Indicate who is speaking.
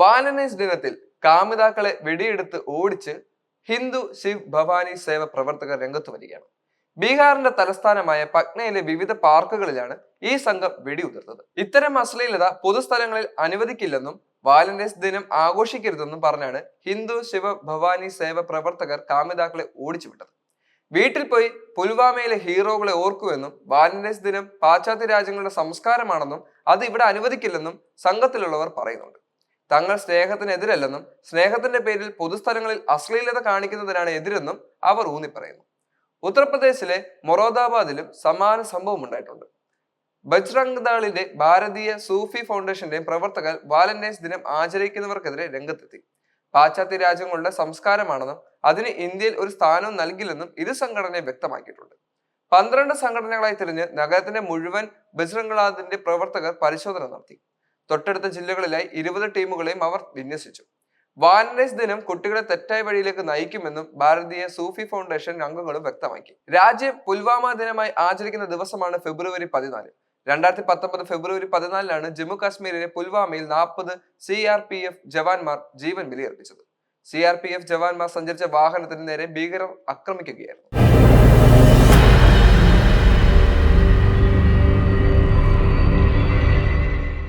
Speaker 1: Valentine's ദിനത്തിൽ കാമിതാക്കളെ വെടിയെടുത്ത് ഓടിച്ച് ഹിന്ദു ശിവ് ഭവാനി സേവ പ്രവർത്തകർ രംഗത്ത് വരികയാണ്. ബീഹാറിന്റെ തലസ്ഥാനമായ പട്നയിലെ വിവിധ പാർക്കുകളിലാണ് ഈ സംഘം വെടിയുതിർത്തത് ഇത്തരം അശ്ലീലത പൊതുസ്ഥലങ്ങളിൽ അനുവദിക്കില്ലെന്നും വാലന്റൈൻസ് ദിനം ആഘോഷിക്കരുതെന്നും പറഞ്ഞാണ് ഹിന്ദു ശിവ ഭവാനി സേവ പ്രവർത്തകർ കാമിതാക്കളെ ഓടിച്ചുവിട്ടത്. വീട്ടിൽ പോയി പുൽവാമയിലെ ഹീറോകളെ ഓർക്കുമെന്നും വാലന്റൈൻസ് ദിനം പാശ്ചാത്യ രാജ്യങ്ങളുടെ സംസ്കാരമാണെന്നും അത് ഇവിടെ അനുവദിക്കില്ലെന്നും സംഘത്തിലുള്ളവർ പറയുന്നുണ്ട്. തങ്ങൾ സ്നേഹത്തിനെതിരല്ലെന്നും സ്നേഹത്തിന്റെ പേരിൽ പൊതുസ്ഥലങ്ങളിൽ അശ്ലീലത കാണിക്കുന്നതിനാണ് എതിരെന്നും അവർ ഊന്നി പറയുന്നു ഉത്തർപ്രദേശിലെ മൊറോദാബാദിലും സമാന സംഭവം ഉണ്ടായിട്ടുണ്ട്. ബജ്രംഗ് ദാളിന്റെ ഭാരതീയ സൂഫി ഫൗണ്ടേഷന്റെ പ്രവർത്തകർ വാലന്റൈൻസ് ദിനം ആചരിക്കുന്നവർക്കെതിരെ രംഗത്തെത്തി. പാശ്ചാത്യ രാജ്യങ്ങളുടെ സംസ്കാരമാണെന്നും അതിന് ഇന്ത്യയിൽ ഒരു സ്ഥാനവും നൽകില്ലെന്നും ഇരു സംഘടനയും വ്യക്തമാക്കിയിട്ടുണ്ട്. പന്ത്രണ്ട് സംഘടനകളായി തിരിഞ്ഞ് നഗരത്തിന്റെ മുഴുവൻ ബജ്രംഗ്ലാദിന്റെ പ്രവർത്തകർ പരിശോധന നടത്തി. തൊട്ടടുത്ത ജില്ലകളിലായി ഇരുപത് ടീമുകളെയും അവർ വിന്യസിച്ചു. വാലന്റൈൻസ് ദിനം കുട്ടികളെ തെറ്റായ വഴിയിലേക്ക് നയിക്കുമെന്നും ഭാരതീയ സൂഫി ഫൗണ്ടേഷൻ അംഗങ്ങളും വ്യക്തമാക്കി. രാജ്യം പുൽവാമ ദിനമായി ആചരിക്കുന്ന ദിവസമാണ് ഫെബ്രുവരി പതിനാല്. രണ്ടായിരത്തി പത്തൊമ്പത് ഫെബ്രുവരി പതിനാലിനാണ് ജമ്മു കാശ്മീരിലെ പുൽവാമയിൽ നാൽപ്പത് സി ആർ പി എഫ് ജവാന്മാർ ജീവൻ ബലിയർപ്പിച്ചത്. സി ആർ പി എഫ് ജവാന്മാർ സഞ്ചരിച്ച വാഹനത്തിന് നേരെ ഭീകരർ ആക്രമിക്കുകയായിരുന്നു.